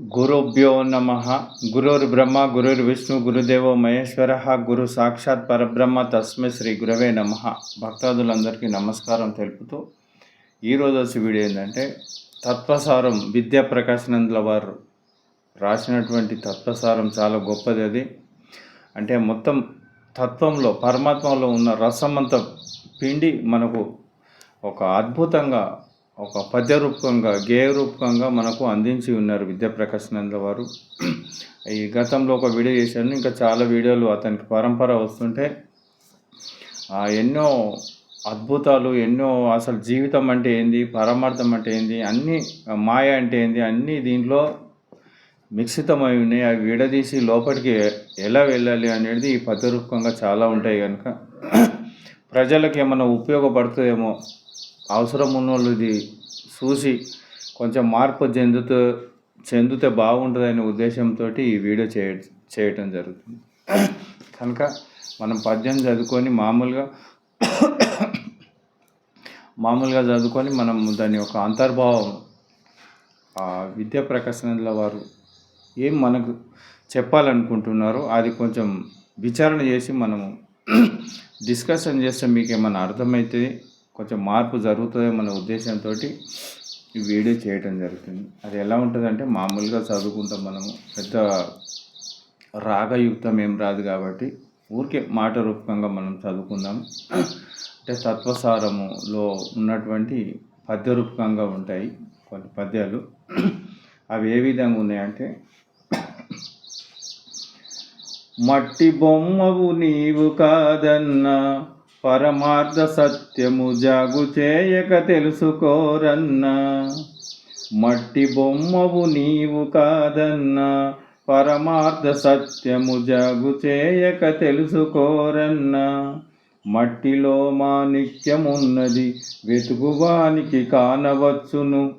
గురుభ్యో నమ. గురుర్ బ్రహ్మ గురుర్ విష్ణు గురుదేవో మహేశ్వర. గురు సాక్షాత్ పరబ్రహ్మ తస్మై శ్రీ గురవే నమ. భక్తాదులందరికీ నమస్కారం తెలుపుతూ ఈరోజు వచ్చి వీడియో ఏంటంటే తత్వసారం విద్యా ప్రకాశనందుల వారు రాసినటువంటి తత్వసారం చాలా గొప్పది అది. అంటే మొత్తం తత్వంలో పరమాత్మలో ఉన్న రసమంతా పిండి మనకు ఒక అద్భుతంగా ఒక పద్య రూపకంగా గేయ రూపకంగా మనకు అందించి ఉన్నారు విద్యాప్రకాశనంద వారు. ఈ గతంలో ఒక వీడియో చేశాను. ఇంకా చాలా వీడియోలు అతనికి పరంపర వస్తుంటే ఆ, ఎన్నో అద్భుతాలు ఎన్నో అసలు జీవితం అంటే ఏంది పరమార్థం అంటే ఏంది అన్నీ మాయ అంటే ఏంది అన్నీ దీంట్లో మిక్సితమై ఉన్నాయి. అవి విడదీసి లోపలికి ఎలా వెళ్ళాలి అనేది ఈ పద్యరూపకంగా చాలా ఉంటాయి కనుక. ప్రజలకు ఏమైనా ఉపయోగపడుతుందేమో అవసరం ఉన్నోళ్ళు ఇది చూసి కొంచెం మార్పు చెందుతూ చెందితే బాగుంటుందనే ఉద్దేశంతో ఈ వీడియో చేయ చేయటం జరుగుతుంది. కనుక మనం పద్యం చదువుకొని మామూలుగా మామూలుగా చదువుకొని మనం దాని యొక్క అంతర్భావం ఆ విద్యా ప్రకాశనల వారు ఏం మనకు చెప్పాలనుకుంటున్నారో అది కొంచెం విచారణ చేసి మనము డిస్కషన్ చేస్తే మీకు ఏమైనా అర్థమవుతుంది కొంచెం మార్పు జరుగుతుందేమన్న ఉద్దేశంతో ఈ వీడియో చేయటం జరుగుతుంది. అది ఎలా ఉంటుందంటే మామూలుగా చదువుకుంటాం మనము. పెద్ద రాగయుక్తం ఏం రాదు కాబట్టి ఊరికే మాట రూపకంగా మనం చదువుకుందాం. అంటే తత్వసారములో ఉన్నటువంటి పద్య రూపకంగా ఉంటాయి కొన్ని పద్యాలు. అవి ఏ విధంగా ఉన్నాయంటే మట్టి బొమ్మవు నీవు కాదన్నా పరమార్థ సత్యము జాగు చేయక తెలుసుకోరన్నా. మట్టి బొమ్మవు నీవు కాదన్నా. పరమార్థ సత్యము జాగు చేయక తెలుసుకోరన్నా. మట్టిలో మాణిక్యమున్నది వెతుకువానికి కానవచ్చును.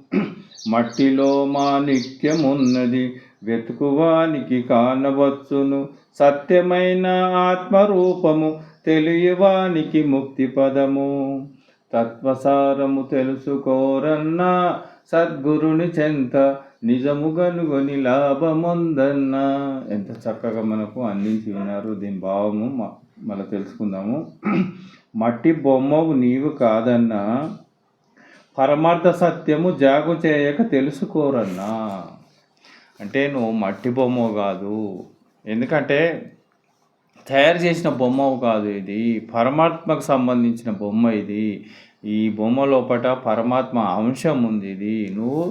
మట్టిలో మాణిక్యమున్నది వెతుకువానికి కానవచ్చును. సత్యమైన ఆత్మరూపము తెలియవానికి ముక్తి పదము. తత్వసారము తెలుసుకోరన్నా సద్గురుని చెంత నిజము కనుగొని లాభముందన్నా. ఎంత చక్కగా మనకు అందించి ఉన్నారు దీని భావము. మ- మళ్ళీ తెలుసుకుందాము. మట్టి బొమ్మవు నీవు కాదన్నా పరమార్థ సత్యము జాగు చేయక తెలుసుకోరన్నా. అంటే నువ్వు మట్టి బొమ్మ కాదు. ఎందుకంటే తయారు చేసిన బొమ్మ కాదు ఇది. పరమాత్మకు సంబంధించిన బొమ్మ ఇది. ఈ బొమ్మ లోపట పరమాత్మ అంశం ఉంది ఇది. నువ్వు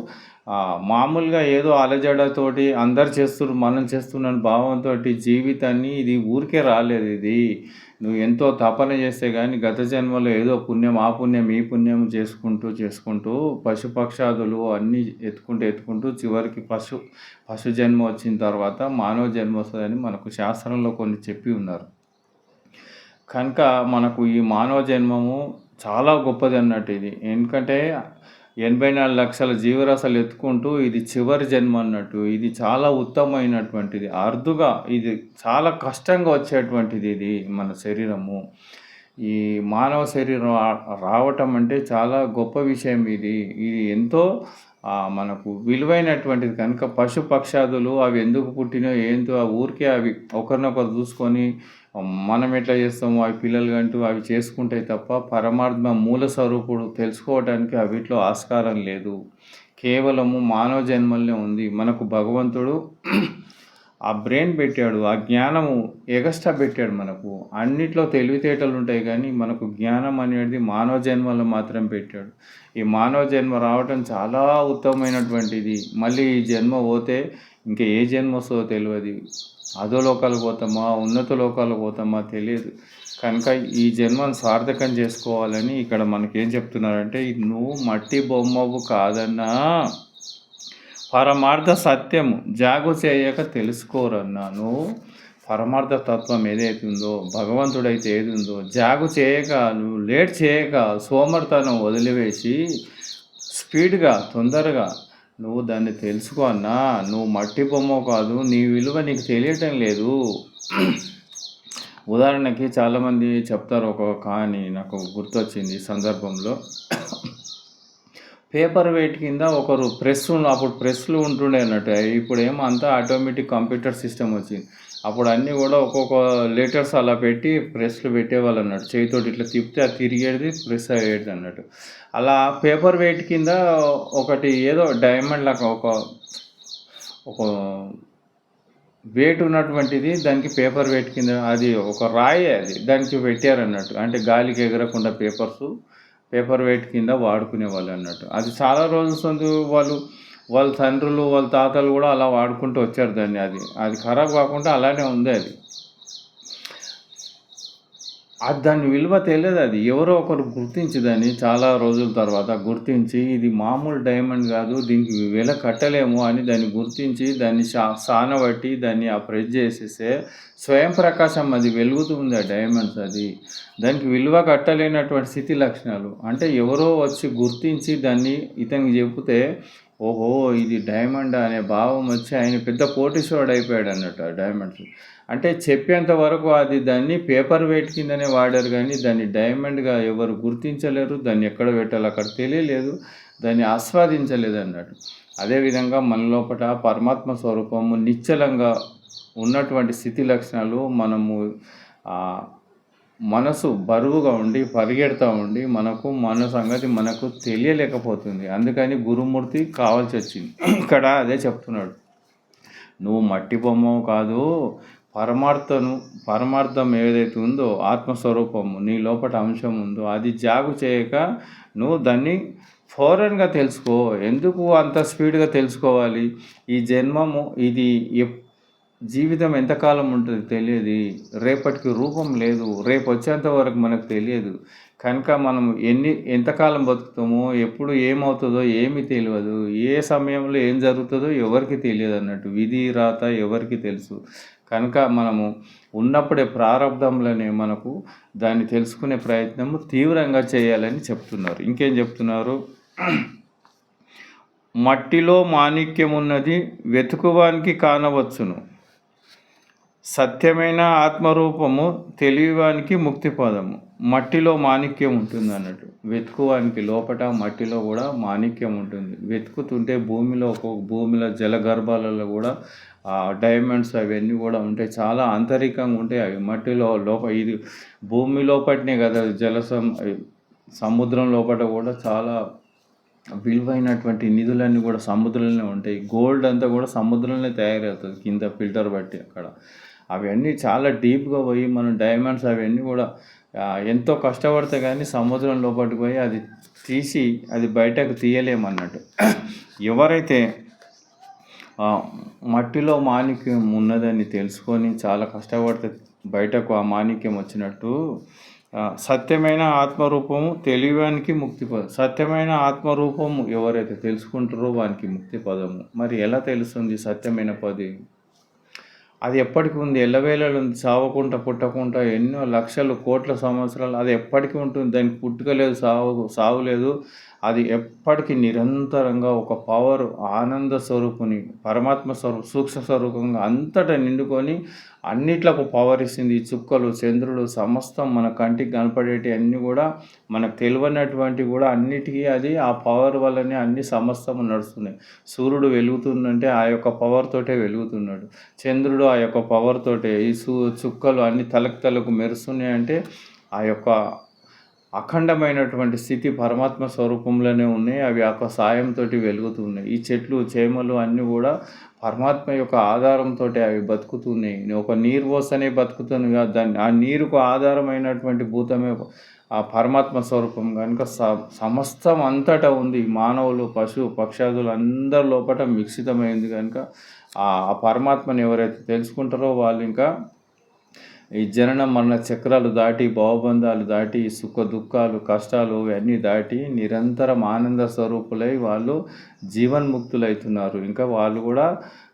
మామూలుగా ఏదో అలజడతోటి అందరు చేస్తున్నారు మనం చేస్తున్నాను భావంతో జీవితాన్ని ఇది ఊరికే రాలేదు ఇది. నువ్వు ఎంతో తపన చేస్తే కానీ గత జన్మలో ఏదో పుణ్యం ఆ పుణ్యం ఈ పుణ్యం చేసుకుంటూ చేసుకుంటూ పశుపక్షాదులు అన్నీ ఎత్తుకుంటూ ఎత్తుకుంటూ చివరికి పశు పశు జన్మ వచ్చిన తర్వాత మానవ జన్మ వస్తుందని మనకు శాస్త్రంలో కొన్ని చెప్పి ఉన్నారు. కనుక మనకు ఈ మానవ జన్మము చాలా గొప్పది అన్నట్టు ఇది. ఎందుకంటే ఎనభై నాలుగు లక్షల జీవరాశులు ఎత్తుకుంటూ ఇది చివరి జన్మ అన్నట్టు ఇది చాలా ఉత్తమమైనటువంటిది. అరుదుగా ఇది చాలా కష్టంగా వచ్చేటువంటిది ఇది మన శరీరము. ఈ మానవ శరీరం రావటం అంటే చాలా గొప్ప విషయం ఇది. ఇది ఎంతో మనకు విలువైనటువంటిది. కనుక పశు పక్షాదులు అవి ఎందుకు పుట్టినో ఏంటో ఆ ఊరికే అవి ఒకరినొకరు చూసుకొని మనం ఎట్లా చేస్తామో అవి పిల్లలు అంటూ అవి చేసుకుంటాయి తప్ప పరమాత్మ మూల స్వరూపుడు తెలుసుకోవడానికి అవిట్లో ఆస్కారం లేదు. కేవలము మానవ జన్మల్నే ఉంది. మనకు భగవంతుడు ఆ బ్రెయిన్ పెట్టాడు ఆ జ్ఞానము ఎగస్ట్రా పెట్టాడు మనకు. అన్నిట్లో తెలివితేటలు ఉంటాయి కానీ మనకు జ్ఞానం అనేది మానవ జన్మలో మాత్రం పెట్టాడు. ఈ మానవ జన్మ రావటం చాలా ఉత్తమమైనటువంటిది. మళ్ళీ ఈ జన్మ పోతే ఇంకా ఏ జన్మ వస్తుందో తెలియదు అధోలోకాలకు పోతామా ఉన్నత లోకాలకు పోతామా తెలియదు. కనుక ఈ జన్మను సార్థకం చేసుకోవాలని ఇక్కడ మనకేం చెప్తున్నారంటే నువ్వు మట్టి బొమ్మవు కాదన్నా పరమార్థ సత్యము జాగు చేయక తెలుసుకోరన్నా నువ్వు పరమార్థ తత్వం ఏదైతే ఉందో భగవంతుడైతే ఏది ఉందో జాగు చేయక నువ్వు లేట్ చేయక సోమర్తనం వదిలివేసి స్పీడ్గా తొందరగా నువ్వు దాన్ని తెలుసుకో అన్నా. నువ్వు మట్టి బొమ్మ కాదు నీ విలువ నీకు తెలియటం లేదు. ఉదాహరణకి చాలామంది చెప్తారు ఒక కానీ నాకు గుర్తొచ్చింది ఈ సందర్భంలో. పేపర్ వెయిట్ కింద ఒకరు ప్రెస్ అప్పుడు ప్రెస్లు ఉంటుండే అన్నట్టు. ఇప్పుడు ఏమో అంతా ఆటోమేటిక్ కంప్యూటర్ సిస్టమ్ వచ్చింది. అప్పుడు అన్నీ కూడా ఒక్కొక్క లెటర్స్ అలా పెట్టి ప్రెస్లు పెట్టేవాళ్ళు అన్నట్టు. చేతితోటి ఇట్లా తిప్పితే అది తిరిగేది ప్రెస్ అయ్యేది అన్నట్టు. అలా పేపర్ వెయిట్ కింద ఒకటి ఏదో డైమండ్ లాగా ఒక ఒక వెయిట్ ఉన్నటువంటిది దానికి పేపర్ వెయిట్ కింద అది ఒక రాయి అది దానికి పెట్టారన్నట్టు అంటే గాలికి ఎగరకుండా పేపర్స్ పేపర్ వెయిట్ కింద వాడుకునే వాళ్ళు అన్నట్టు. అది చాలా రోజుల సందు వాళ్ళు వాళ్ళ తండ్రులు వాళ్ళ తాతలు కూడా అలా వాడుకుంటూ వచ్చారు దాన్ని. అది అది ఖరాబ్ కాకుండా అలానే ఉంది అది. అది దాని విలువ తెలియదు అది. ఎవరో ఒకరు గుర్తించి దాన్ని చాలా రోజుల తర్వాత గుర్తించి ఇది మామూలు డైమండ్ కాదు దీనికి వెల కట్టలేము అని దాన్ని గుర్తించి దాన్ని సానబట్టి దాన్ని ఆ ప్రెస్ చేసేస్తే స్వయం ప్రకాశం అది వెలుగుతుంది ఆ డైమండ్స్ అది. దానికి విలువ కట్టలేనటువంటి స్థితి లక్షణాలు. అంటే ఎవరో వచ్చి గుర్తించి దాన్ని ఇతనికి చెబితే ఓహో ఇది డైమండ్ అనే భావం వచ్చి ఆయన పెద్ద కోటీశ్వరుడు అయిపోయాడు అన్నట్టు ఆ డైమండ్స్. అంటే చెప్పేంత వరకు అది దాన్ని పేపర్ వెయిట్ కిందనే వాడారు కానీ దాన్ని డైమండ్గా ఎవరు గుర్తించలేరు దాన్ని ఎక్కడ పెట్టాలి అక్కడ తెలియలేదు దాన్ని ఆస్వాదించలేదు అన్నట్టు. అదేవిధంగా మన లోపల పరమాత్మ స్వరూపము నిశ్చలంగా ఉన్నటువంటి స్థితి లక్షణాలు మనము మనసు బరువుగా ఉండి పరిగెడతా ఉండి మనకు మన సంగతి మనకు తెలియలేకపోతుంది. అందుకని గురుమూర్తి కావాల్సి వచ్చింది. ఇక్కడ అదే చెప్తున్నాడు. నువ్వు మట్టి బొమ్మ కాదు పరమార్థను పరమార్థం ఏదైతే ఉందో ఆత్మస్వరూపము నీ లోపల అంశం ఉందో అది జాగు చేయక నువ్వు దాన్ని ఫోరన్గా తెలుసుకో. ఎందుకు అంత స్పీడ్గా తెలుసుకోవాలి? ఈ జన్మము ఇది ఎప్- జీవితం ఎంతకాలం ఉంటుంది తెలియదు. రేపటికి రూపం లేదు. రేపు వచ్చేంత వరకు మనకు తెలియదు. కనుక మనం ఎన్ని ఎంతకాలం బతుకుతామో ఎప్పుడు ఏమవుతుందో ఏమీ తెలియదు. ఏ సమయంలో ఏం జరుగుతుందో ఎవరికి తెలియదు అన్నట్టు. విధి రాత ఎవరికి తెలుసు. కనుక మనము ఉన్నప్పుడే ప్రారంభంలోనే మనకు దాన్ని తెలుసుకునే ప్రయత్నము తీవ్రంగా చేయాలని చెప్తున్నారు. ఇంకేం చెప్తున్నారు? మట్టిలో మాణిక్యం ఉన్నది వెతుకువానికి కానవచ్చును. సత్యమైన ఆత్మరూపము తెలియవానికి ముక్తి పదము మట్టిలో మాణిక్యం ఉంటుంది అన్నట్టు వెతుకువానికి లోపట మట్టిలో కూడా మాణిక్యం ఉంటుంది. వెతుకుతుంటే భూమిలో ఒక్కొక్క భూమిలో జలగర్భాలలో కూడా ఆ డైమండ్స్ అవన్నీ కూడా ఉంటాయి. చాలా ఆంతరికంగా ఉంటాయి అవి. మట్టిలో లోప ఇది భూమి లోపటనే కదా జల సముద్రం లోపల కూడా చాలా విలువైనటువంటి నిధులన్నీ కూడా సముద్రంలోనే ఉంటాయి. గోల్డ్ అంతా కూడా సముద్రంలోనే తయారవుతుంది. కింద ఫిల్టర్ బట్టి అక్కడ. అవన్నీ చాలా డీప్గా పోయి మనం డైమండ్స్ అవన్నీ కూడా ఎంతో కష్టపడితే కానీ సముద్రం లోపలికి పోయి అది తీసి అది బయటకు తీయలేమన్నట్టు ఎవరైతే మట్టిలో మాణిక్యం ఉన్నదని తెలుసుకొని చాలా కష్టపడితే బయటకు ఆ మాణిక్యం వచ్చినట్టు సత్యమైన ఆత్మరూపము తెలియడానికి ముక్తి పదం సత్యమైన ఆత్మరూపము ఎవరైతే తెలుసుకుంటారో వానికి ముక్తి పదము. మరి ఎలా తెలుస్తుంది సత్యమైన పది? అది ఎప్పటికీ ఉంది. ఎల్లవేళలు ఉంది. సావకుండా పుట్టకుండా ఎన్నో లక్షలు కోట్ల సంవత్సరాలు అది ఎప్పటికీ ఉంటుంది. దానికి పుట్టుక లేదు సావు సావు లేదు. అది ఎప్పటికీ నిరంతరంగా ఒక పవర్ ఆనంద స్వరూపుని పరమాత్మ స్వరూప సూక్ష్మ స్వరూపంగా అంతటా నిండుకొని అన్నిట్లకు పవర్ ఇస్తుంది. ఈ చుక్కలు చంద్రుడు సమస్తం మన కంటికి కనపడేటి అన్నీ కూడా మనకు తెలియనటువంటి కూడా అన్నిటికీ అది ఆ పవర్ వల్లనే అన్ని సమస్తము నడుస్తున్నాయి. సూర్యుడు వెలుగుతుందంటే ఆ యొక్క పవర్ తోటే వెలుగుతున్నాడు. చంద్రుడు ఆ యొక్క పవర్ తోటే ఈ చుక్కలు అన్ని తలకు తలకు మెరుస్తున్నాయి అంటే ఆ యొక్క అఖండమైనటువంటి స్థితి పరమాత్మ స్వరూపంలోనే ఉన్నాయి. అవి ఆ సాయంతో వెలుగుతున్నాయి ఈ చెట్లు చేమలు అన్నీ కూడా పరమాత్మ యొక్క ఆధారంతో అవి బతుకుతున్నాయి. ఒక నీరు పోస్తేనే బతుకుతుంది కాదు. దాన్ని ఆ నీరుకు ఆధారమైనటువంటి భూతమే ఆ పరమాత్మ స్వరూపం. కనుక స సమస్తం అంతటా ఉంది. మానవులు పశు పక్షాదులు అందరి లోపల మిక్సితమైంది కనుక ఆ ఆ పరమాత్మని ఎవరైతే తెలుసుకుంటారో వాళ్ళు ఇంకా ఈ జనన మరణ చక్రాలు దాటి భావబంధాలు దాటి సుఖ దుఃఖాలు కష్టాలు ఇవన్నీ దాటి నిరంతరం ఆనంద స్వరూపులై వాళ్ళు జీవన్ముక్తులవుతున్నారు ఇంకా వాళ్ళు కూడా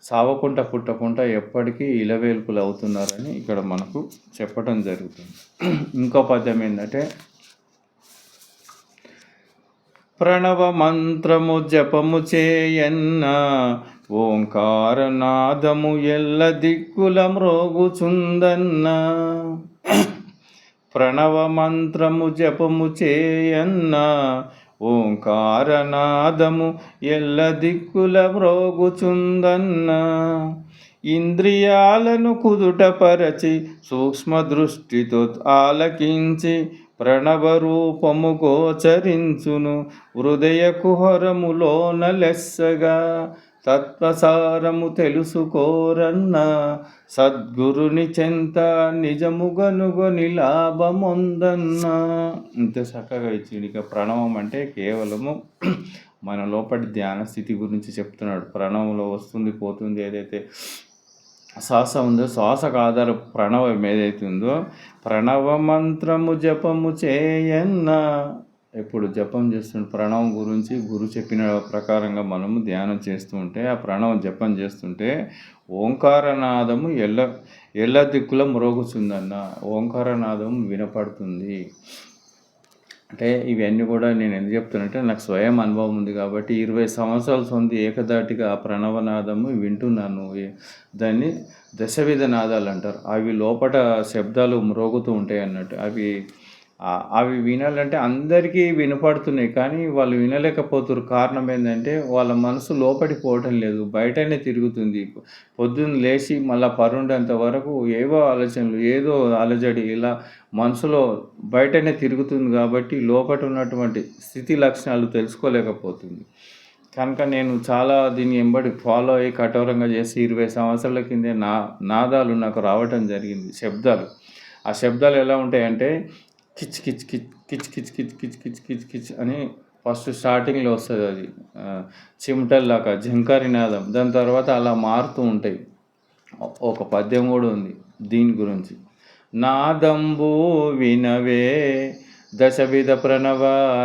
సావకుండా పుట్టకుండా ఎప్పటికీ ఇలవేల్పులు అవుతున్నారని ఇక్కడ మనకు చెప్పడం జరుగుతుంది. ఇంకో పద్యం ఏంటంటే ప్రణవ మంత్రము జపము చేయన్న ఓంకారనాదము ఎల్ల దిక్కుల మ్రోగుచుందన్న ప్రణవ మంత్రము జపము చేయన్న. ఓంకారనాదము ఎల్ల దిక్కుల మ్రోగుచుందన్న ఇంద్రియాలను కుదుటపరచి సూక్ష్మ దృష్టితో ఆలకించి ప్రణవ రూపము గోచరించును. హృదయ కుహరములోన లెస్సగా తత్వసారము తెలుసుకోరన్న సద్గురుని చెంత నిజముగనుగొని లాభమొందన్న. ఇంత చక్కగా ఇచ్చింది ఇక ప్రణవం అంటే కేవలము మన లోపటి ధ్యాన స్థితి గురించి చెప్తున్నాడు. ప్రణవంలో వస్తుంది పోతుంది ఏదైతే శ్వాస ఉందో శ్వాసకు ఆధార ప్రణవం ఏదైతే ఉందో ప్రణవ మంత్రము జపము చేయన్న ఇప్పుడు జపం చేస్తుంటే ప్రణవం గురించి గురు చెప్పిన ప్రకారంగా మనము ధ్యానం చేస్తూ ఉంటే ఆ ప్రణవం జపం చేస్తుంటే ఓంకారనాదము ఎల్ల ఎల్ల దిక్కుల మ్రోగుతుందన్న ఓంకారనాదం వినపడుతుంది. అంటే ఇవన్నీ కూడా నేను ఎందుకు చెప్తానంటే నాకు స్వయం అనుభవం ఉంది కాబట్టి ఇరవై సంవత్సరాల సొంత ఏకదాటిగా ఆ ప్రణవనాదము వింటున్నాను. దాన్ని దశవిధ నాదాలు అంటారు. అవి లోపట శబ్దాలు మ్రోగుతూ ఉంటాయి అన్నట్టు. అవి అవి వినాలంటే అందరికీ వినపడుతున్నాయి కానీ వాళ్ళు వినలేకపోతున్నారు కారణం ఏంటంటే వాళ్ళ మనసు లోపటి పోవటం లేదు బయటనే తిరుగుతుంది. పొద్దున్న లేచి మళ్ళీ పరుండేంత వరకు ఏవో ఆలోచనలు ఏదో అలజడి ఇలా మనసులో బయటనే తిరుగుతుంది కాబట్టి లోపట ఉన్నటువంటి స్థితి లక్షణాలు తెలుసుకోలేకపోతుంది. కనుక నేను చాలా దీన్ని ఎంబడి ఫాలో అయ్యి కఠోరంగా చేసి ఇరవై సంవత్సరాల కిందే నా నాదాలు నాకు రావటం జరిగింది శబ్దాలు. ఆ శబ్దాలు ఎలా ఉంటాయంటే కిచ్ కిచ్ కిచ్ కిచ్ కిచ్ కిచ్ కిచ్ కిచ్ కిచ్ కిచ్ అని ఫస్ట్ స్టార్టింగ్లో వస్తుంది అది. చిమటల్లాగా జంకారి నాదం. దాని తర్వాత అలా మారుతూ ఉంటాయి. ఒక పద్యం కూడా ఉంది దీని గురించి. నాదంబు వినవే దశవిధ ప్రణవ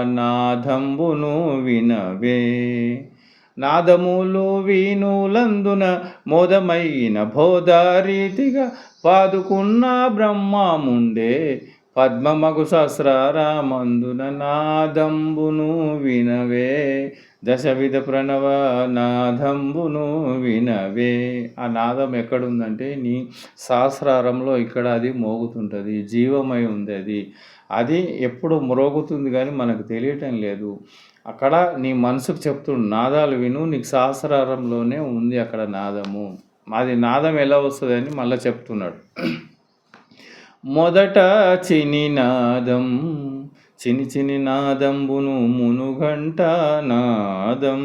నాదంబును వినవే. నాదములు వీణులందున మోదమైన బోధారీతిగా పాదుకున్న బ్రహ్మముండే. పద్మమగు సహస్రారామందున నాదంబును వినవే. దశవిధ ప్రణవ నాదంబును వినవే. ఆ నాదం ఎక్కడుందంటే నీ సహస్రారంలో ఇక్కడ అది మోగుతుంటుంది జీవమై ఉంది అది అది ఎప్పుడు మ్రోగుతుంది కానీ మనకు తెలియటం లేదు. అక్కడ నీ మనసుకు చెప్తున్న నాదాలు విను నీకు సహస్రారంలోనే ఉంది అక్కడ నాదము. అది నాదం ఎలా వస్తుంది అని మళ్ళీ చెప్తున్నాడు. మొదట చిని నాదం చిని చిని నాదంబును మునుగంట నాదం.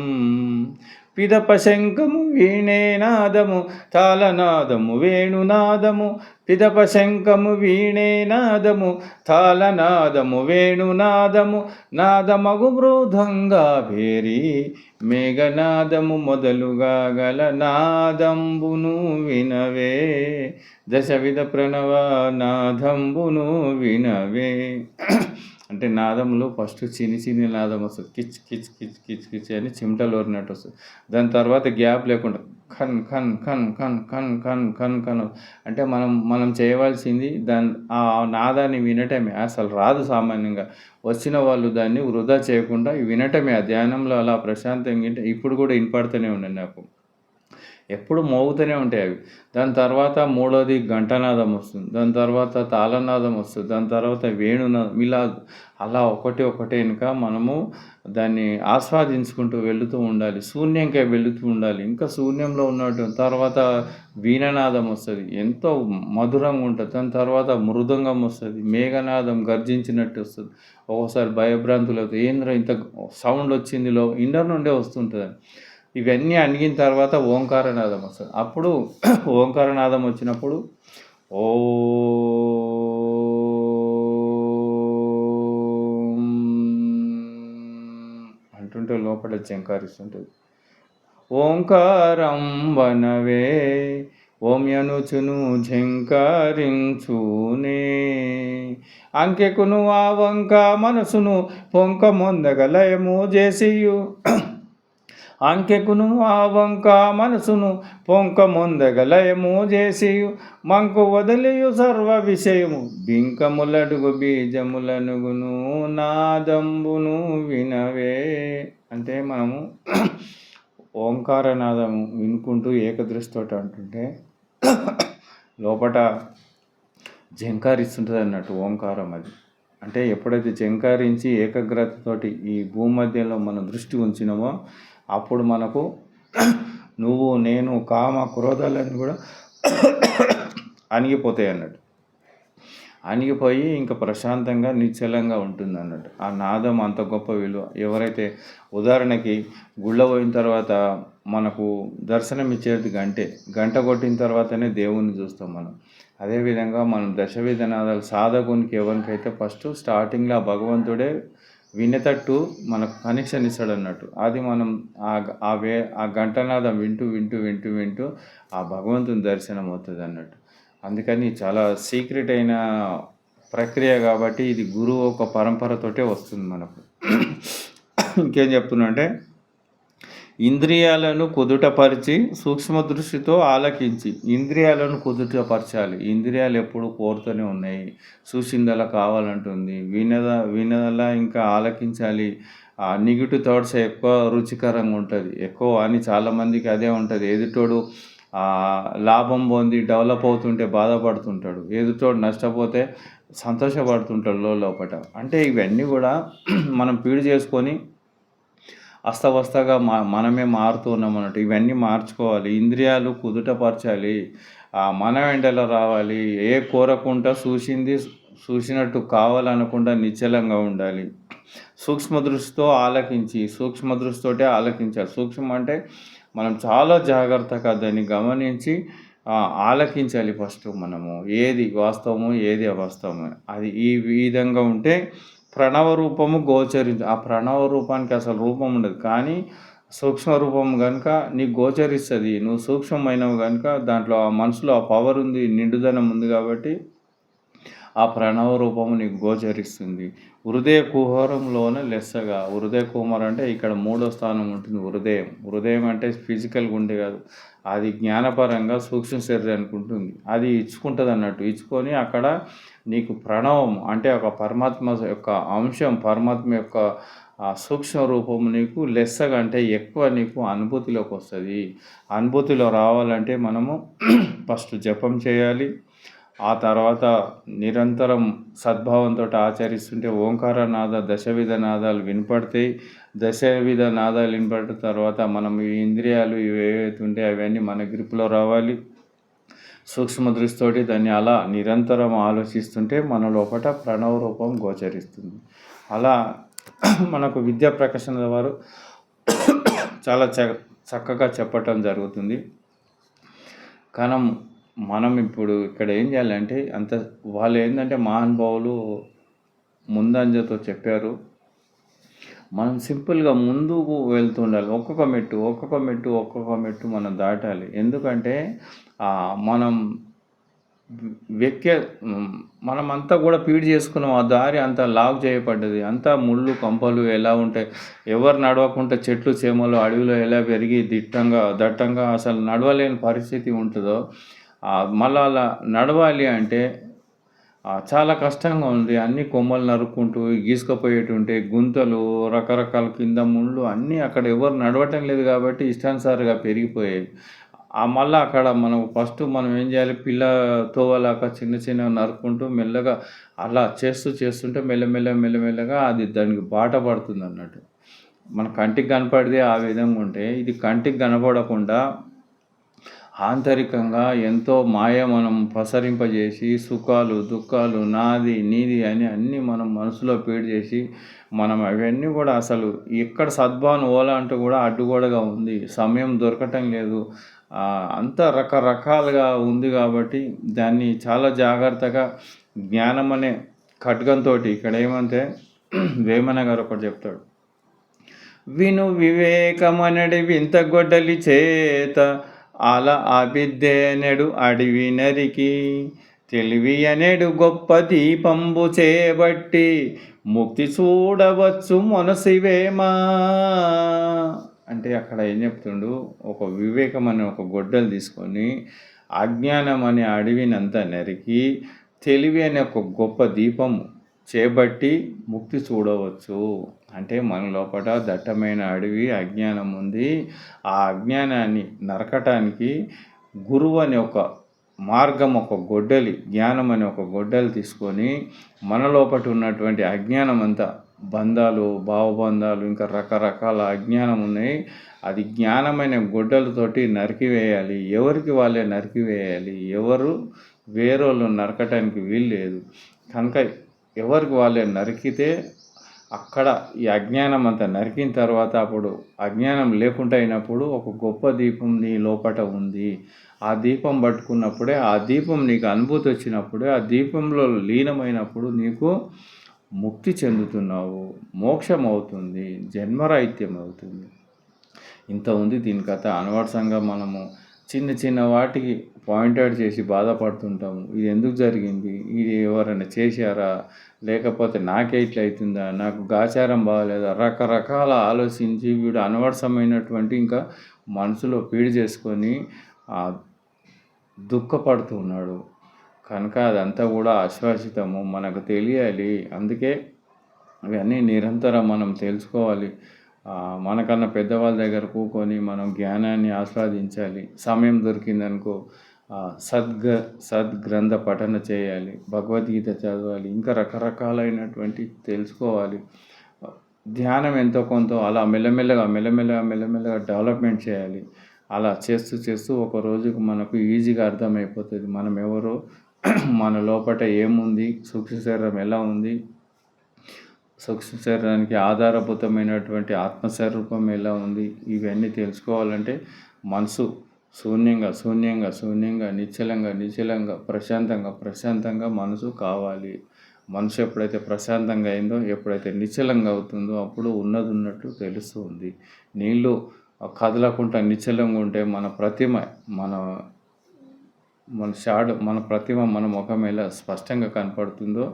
పిదప శంఖము వీణే నాదము తాళనాదము వేణునాదము పిదప శంఖము వీణే నాదము తాళనాదము వేణునాదము నాదమగు మృదంగా భేరి మేఘనాదము మొదలుగా గల నాదంబును వినవే. దశవిధ ప్రణవ నాదంబును వినవే. అంటే నాదంలో ఫస్ట్ చిన్ని చిన్ని నాదం వస్తుంది. కిచ్ కిచ్ కిచ్ కిచ్ కిచ్ అని చిమటలు వరినట్టు వస్తుంది. దాని తర్వాత గ్యాప్ లేకుండా ఖన్ ఖన్ ఖన్ ఖన్ ఖన్ ఖన్ ఖన్ ఖన్ అంటే మనం మనం చేయవలసింది దాని ఆ నాదాన్ని వినటమే. అసలు రాదు సామాన్యంగా. వచ్చిన వాళ్ళు దాన్ని వృధా చేయకుండా వినటమే. ఆ ధ్యానంలో అలా ప్రశాంతంగా ఇప్పుడు కూడా వినపడుతూనే ఉండండి నాకు. ఎప్పుడు మోగుతూనే ఉంటాయి అవి. దాని తర్వాత మూడోది ఘంటనాదం వస్తుంది. దాని తర్వాత తాళనాదం వస్తుంది. దాని తర్వాత వేణునాదం ఇలా అలా ఒకటి ఒకటే వెనుక మనము దాన్ని ఆస్వాదించుకుంటూ వెళుతూ ఉండాలి. శూన్యంకే వెళుతూ ఉండాలి. ఇంకా శూన్యంలో ఉన్నట్టు తర్వాత వీణనాదం వస్తుంది. ఎంతో మధురంగా ఉంటుంది. దాని తర్వాత మృదంగం వస్తుంది. మేఘనాదం గర్జించినట్టు వస్తుంది. ఒక్కోసారి భయభ్రాంతులు అవుతాయి ఏంద్ర ఇంత సౌండ్ వచ్చింది లో ఇండర్ నుండే వస్తుంటుంది. ఇవన్నీ అణిగిన తర్వాత ఓంకారనాదం వస్తుంది. అప్పుడు ఓంకారనాదం వచ్చినప్పుడు ఓ అంటుంటే లోపల జంకారిస్తుంటుంది ఓంకారం వనవే ఓమ్యనుచును ఝంకారించునే. అంకెకును ఆ వంక మనసును పొంక మొందగలయము చేసియు. అంకెకును ఆ వంక మనసును పొంక మొందగలయము చేసి మంకు వదిలియు సర్వ విషయము. బింకములడుగు బీజములనుగును నాదంబును వినవే. అంటే మనము ఓంకారనాదము వినుకుంటూ ఏకదృష్టితో అంటుంటే లోపట జంకారిస్తుంటుంది అన్నట్టు ఓంకారం అది. అంటే ఎప్పుడైతే జంకారించి ఏకాగ్రతతోటి ఈ భూమధ్యంలో మన దృష్టి ఉంచినామో అప్పుడు మనకు నువ్వు నేను కామ క్రోధాలన్నీ కూడా అణిగిపోతాయి అన్నట్టు. అణిగిపోయి ఇంకా ప్రశాంతంగా నిశ్చలంగా ఉంటుంది అన్నట్టు. ఆ నాదం అంత గొప్ప విలువ. ఎవరైతే ఉదాహరణకి గుళ్ళ పోయిన తర్వాత మనకు దర్శనం ఇచ్చేది గంటే గంట కొట్టిన తర్వాతనే దేవుణ్ణి చూస్తాం మనం. అదేవిధంగా మనం దశవిధనాదాలు సాధకునికి ఎవరికైతే ఫస్ట్ స్టార్టింగ్లో ఆ భగవంతుడే వినేటట్టు మనకు కనెక్షన్ ఇస్తాడు అన్నట్టు. అది మనం ఆ వే ఆ గంటనాదం వింటూ వింటూ వింటూ వింటూ ఆ భగవంతుని దర్శనం అవుతుంది అన్నట్టు. అందుకని చాలా సీక్రెట్ అయిన ప్రక్రియ కాబట్టి ఇది గురువు ఒక పరంపరతోటే వస్తుంది మనకు. ఇంకేం చెప్తున్నా అంటే ఇంద్రియాలను కుదుటపరిచి సూక్ష్మ దృష్టితో ఆలకించి ఇంద్రియాలను కుదుటపరచాలి. ఇంద్రియాలు ఎప్పుడు కోరుతూనే ఉన్నాయి. చూసిందలా కావాలంటుంది. వినద వినదలా ఇంకా ఆలకించాలి. ఆ నెగిటివ్ థాట్స్ ఎక్కువ రుచికరంగా ఉంటుంది. ఎక్కువ అని చాలామందికి అదే ఉంటుంది. ఎదుటోడు లాభం పొంది డెవలప్ అవుతుంటే బాధపడుతుంటాడు. ఎదుటోడు నష్టపోతే సంతోషపడుతుంటాడు లోపల లోపట. అంటే ఇవన్నీ కూడా మనం పీడి చేసుకొని అస్తవస్తగా మా మనమే మారుతూ ఉన్నాం అన్నట్టు. ఇవన్నీ మార్చుకోవాలి. ఇంద్రియాలు కుదుటపరచాలి. మన వెంటలో రావాలి. ఏ కోరకుండా చూసింది చూసినట్టు కావాలనకుండా నిశ్చలంగా ఉండాలి. సూక్ష్మ దృష్టితో ఆలకించి సూక్ష్మ దృష్టితోటే ఆలకించాలి. సూక్ష్మం అంటే మనం చాలా జాగ్రత్తగా దాన్ని గమనించి ఆలకించాలి ఫస్ట్ మనము. ఏది వాస్తవము ఏది అవాస్తవము. అది ఈ విధంగా ఉంటే ప్రణవ రూపము గోచరించు ఆ ప్రణవ రూపానికి అసలు రూపం ఉండదు. కానీ సూక్ష్మ రూపం కనుక నీకు గోచరిస్తుంది. నువ్వు సూక్ష్మమైనవి కనుక దాంట్లో ఆ మనసులో ఆ పవర్ ఉంది నిండుదనం ఉంది కాబట్టి ఆ ప్రణవ రూపము నీకు గోచరిస్తుంది. హృదయ కుహరంలోనే లెస్సగా. హృదయ కుమార్ అంటే ఇక్కడ మూడో స్థానం ఉంటుంది హృదయం. హృదయం అంటే ఫిజికల్గా గుండె కాదు. అది జ్ఞానపరంగా సూక్ష్మ శరీరానికి ఉంటుంది అది ఇచ్చుకుంటుంది అన్నట్టు. ఇచ్చుకొని అక్కడ నీకు ప్రణవం అంటే ఒక పరమాత్మ యొక్క అంశం పరమాత్మ యొక్క ఆ సూక్ష్మ రూపం నీకు లెస్సగా అంటే ఎక్కువ నీకు అనుభూతిలోకి వస్తుంది. అనుభూతిలో రావాలంటే మనము ఫస్ట్ జపం చేయాలి. ఆ తర్వాత నిరంతరం సద్భావంతో ఆచరిస్తుంటే ఓంకారనాద దశవిధ నాదాలు వినపడతాయి. దశవిధ నాదాలు వినపడిన తర్వాత మనం ఈ ఇంద్రియాలు ఇవి ఏవైతే ఉంటే అవన్నీ మన గ్రిప్లో రావాలి. సూక్ష్మ దృష్టితోటి దాన్ని అలా నిరంతరం ఆలోచిస్తుంటే మన లోపల ప్రణవ రూపం గోచరిస్తుంది. అలా మనకు విద్యా ప్రకాశన వారు చాలా చ చక్కగా చెప్పటం జరుగుతుంది. కానీ మనం ఇప్పుడు ఇక్కడ ఏం చేయాలంటే అంత వాళ్ళు ఏంటంటే మహానుభావులు ముందంజతో చెప్పారు. మనం సింపుల్గా ముందుకు వెళ్తుండాలి ఒక్కొక్క మెట్టు ఒక్కొక్క మెట్టు ఒక్కొక్క మెట్టు మనం దాటాలి. ఎందుకంటే మనం వెక్కే మనమంతా కూడా పీడ్ చేసుకున్నాం. ఆ దారి అంతా లాగ్ చేయబడ్డది. అంతా ముళ్ళు కంపలు ఎలా ఉంటాయి ఎవరు నడవకుండా చెట్లు చేమలు అడవిలో ఎలా పెరిగి దిట్టంగా దట్టంగా అసలు నడవలేని పరిస్థితి ఉంటుందో మళ్ళా అలా నడవాలి అంటే చాలా కష్టంగా ఉంది. అన్ని కొమ్మలు నరుక్కుంటూ గీసుకుపోయేటుంటే గుంతలు రకరకాల కింద ముళ్ళు అన్నీ అక్కడ ఎవరు నడవటం లేదు కాబట్టి ఇష్టానుసారిగా పెరిగిపోయాయి ఆ మళ్ళీ అక్కడ మనం ఫస్ట్ మనం ఏం చేయాలి? పిల్ల తోవలాక చిన్న చిన్న నరుక్కుంటూ మెల్లగా అలా చేస్తూ చేస్తుంటే మెల్లమెల్ల మెల్లమెల్లగా అది దానికి బాట పడుతుంది అన్నట్టు మన కంటికి కనపడితే ఆ విధంగా ఉంటే ఇది కంటికి కనపడకుండా ఆంతరికంగా ఎంతో మాయ మనం ప్రసరింపజేసి సుఖాలు దుఃఖాలు నాది నీది అని అన్నీ మనం మనసులో పేడి చేసి మనం అవన్నీ కూడా అసలు ఎక్కడ సద్భావన ఓలా అంటూ కూడా అడ్డుగోడగా ఉంది. సమయం దొరకటం లేదు. అంత రకరకాలుగా ఉంది కాబట్టి దాన్ని చాలా జాగ్రత్తగా జ్ఞానం అనే ఖడ్గంతో ఇక్కడ ఏమంటే వేమన గారు ఒకటి చెప్తాడు. విను వివేకమనడి వింత గొడ్డలి చేత అల అబిద్దెనెడు అడివి నరికి తెలివి అనేడు గొప్ప దీపంబు చేయబట్టి ముక్తి చూడవచ్చు మనసివేమా? అంటే అక్కడ ఏం చెప్తుండు? ఒక వివేకం అనే ఒక గొడ్డలు తీసుకొని అజ్ఞానం అనే అడవినంతా నరికి తెలివి అనే ఒక గొప్ప దీపం చేపట్టి ముక్తి చూడవచ్చు. అంటే మన లోపల దట్టమైన అడవి అజ్ఞానం ఉంది. ఆ అజ్ఞానాన్ని నరకటానికి గురువు అనే ఒక మార్గం ఒక గొడ్డలి జ్ఞానం అనే ఒక గొడ్డలి తీసుకొని మన లోపల ఉన్నటువంటి అజ్ఞానం అంతా బంధాలు భావబంధాలు ఇంకా రకరకాల అజ్ఞానం ఉన్నాయి. అది జ్ఞానమైన గొడ్డలతోటి నరికివేయాలి. ఎవరికి వాళ్ళే నరికివేయాలి? ఎవరు? వేరేళ్ళు నరకటానికి వీలు లేదు కనుక ఎవరికి వాళ్ళే నరికితే అక్కడ ఈ అజ్ఞానం అంతా నరికిన తర్వాత అప్పుడు అజ్ఞానం లేకుండా అయినప్పుడు ఒక గొప్ప దీపం నీ లోపట ఉంది. ఆ దీపం పట్టుకున్నప్పుడే ఆ దీపం నీకు అనుభూతి వచ్చినప్పుడే ఆ దీపంలో లీనమైనప్పుడు నీకు ముక్తి చెందుతున్నావు. మోక్షం అవుతుంది. జన్మరాహిత్యం అవుతుంది. ఇంత ఉంది దీని కథ. అనవసరంగా మనము చిన్న చిన్న వాటికి పాయింట్అవుట్ చేసి బాధపడుతుంటాము. ఇది ఎందుకు జరిగింది? ఇది ఎవరైనా చేశారా? లేకపోతే నాకే ఇట్లా అవుతుందా నాకు గాచారం బాగాలేదా? రకరకాల ఆలోచించి వీడు అనవసరమైనటువంటి ఇంకా మనసులో పీడి చేసుకొని దుఃఖపడుతూ ఉన్నాడు. కనుక అదంతా కూడా అశ్వాసితము. మనకు తెలియాలి. అందుకే ఇవన్నీ నిరంతరం మనం తెలుసుకోవాలి. మనకన్నా పెద్దవాళ్ళ దగ్గర కూకొని మనం జ్ఞానాన్ని ఆస్వాదించాలి. సమయం దొరికిందనుకో సద్గ సద్గ్రంథ పఠన చేయాలి భగవద్గీత చదవాలి ఇంకా రకరకాలైనటువంటి తెలుసుకోవాలి. ధ్యానం ఎంతో కొంత అలా మెల్లమెల్లగా మెల్లమెల్లగా మెల్లమెల్లగా డెవలప్మెంట్ చేయాలి. అలా చేస్తూ చేస్తూ ఒక రోజుకు మనకు ఈజీగా అర్థమైపోతుంది. మనం ఎవరో మన లోపల ఏముంది సూక్ష్మ శరీరం ఎలా ఉంది సూక్ష్మ శరీరానికి ఆధారభూతమైనటువంటి ఆత్మస్వరూపం ఎలా ఉంది ఇవన్నీ తెలుసుకోవాలంటే మనసు శూన్యంగా శూన్యంగా శూన్యంగా నిశ్చలంగా నిశ్చలంగా ప్రశాంతంగా ప్రశాంతంగా మనసు కావాలి. మనసు ఎప్పుడైతే ప్రశాంతంగా అయిందో ఎప్పుడైతే నిశ్చలంగా అవుతుందో అప్పుడు ఉన్నది ఉన్నట్టు తెలుస్తుంది. నీళ్ళు కదలకుండా నిశ్చలంగా ఉంటే మన ప్రతిమ మన మన షాడ్ మన ప్రతిమ మన ముఖం ఎలా స్పష్టంగా కనపడుతుందో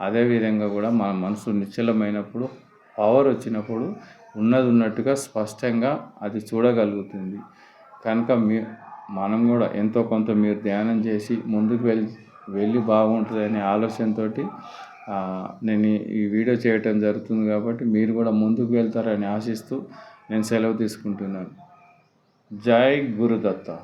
అదేవిధంగా కూడా మన మనసు నిశ్చలమైనప్పుడు పవర్ వచ్చినప్పుడు ఉన్నది ఉన్నట్టుగా స్పష్టంగా అది చూడగలుగుతుంది. కనుక మీ మనం కూడా ఎంతో కొంత మీరు ధ్యానం చేసి ముందుకు వెళ్ళి వెళ్ళి బాగుంటుందనే ఆలోచనతో నేను ఈ- ఈ వీడియో చేయటం జరుగుతుంది కాబట్టి మీరు కూడా ముందుకు వెళ్తారని ఆశిస్తూ నేను సెలవు తీసుకుంటున్నాను. జై గురుదత్త.